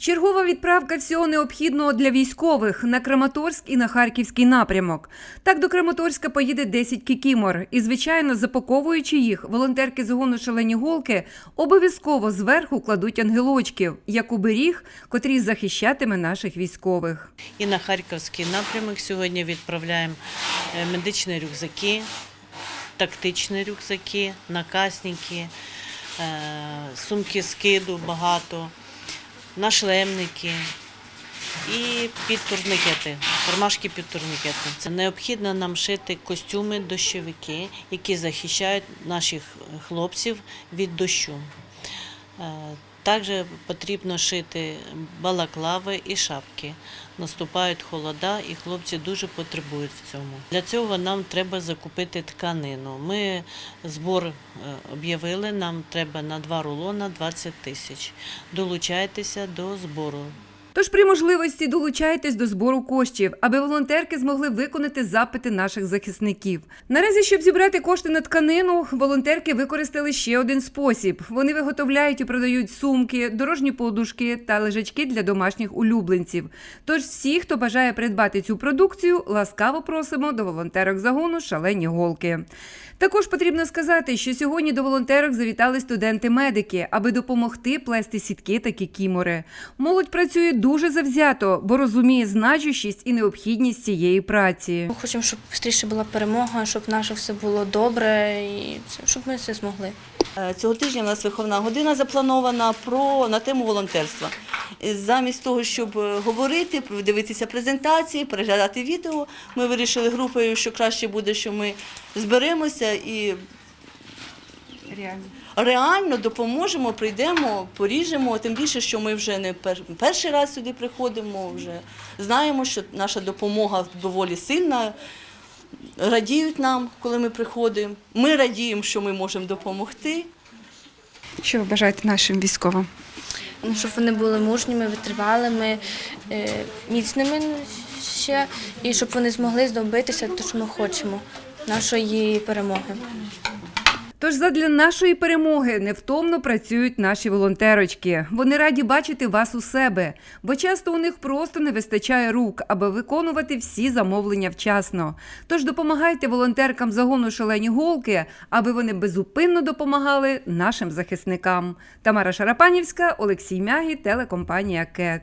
Чергова відправка всього необхідного для військових на Краматорськ і на Харківський напрямок. Так до Краматорська поїде 10 кікімор. І, звичайно, запаковуючи їх, волонтерки загону шалені голки обов'язково зверху кладуть ангелочків, як оберіг, котрий захищатиме наших військових. І на Харківський напрямок сьогодні відправляємо е, медичні рюкзаки, тактичні рюкзаки, наказники, е, сумки скиду багато, нашлемники і підтурникети, кармашки під турнікети. Це необхідно нам шити костюми дощовики, які захищають наших хлопців від дощу. Також потрібно шити балаклави і шапки. Наступають холода, і хлопці дуже потребують в цьому. Для цього нам треба закупити тканину. Ми збор е, об'явили, нам треба на два рулона 20 тисяч. Долучайтеся до збору. Тож при можливості долучайтесь до збору коштів, аби волонтерки змогли виконати запити наших захисників. Наразі, щоб зібрати кошти на тканину, волонтерки використали ще один спосіб. Вони виготовляють і продають сумки, дорожні подушки та лежачки для домашніх улюбленців. Тож всі, хто бажає придбати цю продукцію, ласкаво просимо до волонтерок загону шалені голки. Також потрібно сказати, що сьогодні до волонтерок завітали студенти-медики, аби допомогти плести сітки та кікімори. Молодь працює дуже завзято, бо розуміє значущість і необхідність цієї праці. Ми хочемо, щоб швидше була перемога, щоб наше все було добре і щоб ми все змогли. Е, Цього тижня у нас виховна година запланована про на тему волонтерства. Замість того, щоб е, говорити, дивитися презентації, переглядати відео, ми вирішили групою, що краще буде, що ми зберемося і реально допоможемо, прийдемо, поріжемо. Тим більше, що ми вже не пер- перший раз сюди приходимо, вже знаємо, що наша допомога доволі сильна. Радіють нам, коли ми приходимо. Ми радіємо, що ми можемо допомогти. Що ви бажаєте нашим військовим? Ну, щоб вони були мужніми, витривалими, е, міцними ще, і щоб вони змогли здобитися те, що ми хочемо, нашої перемоги. Тож задля нашої перемоги невтомно працюють наші волонтерочки. Вони раді бачити вас у себе, бо часто у них просто не вистачає рук, аби виконувати всі замовлення вчасно. Тож допомагайте волонтеркам загону шалені голки, аби вони безупинно допомагали нашим захисникам. Тамара Шарапанівська, Олексій Мягі, телекомпанія КЕТ.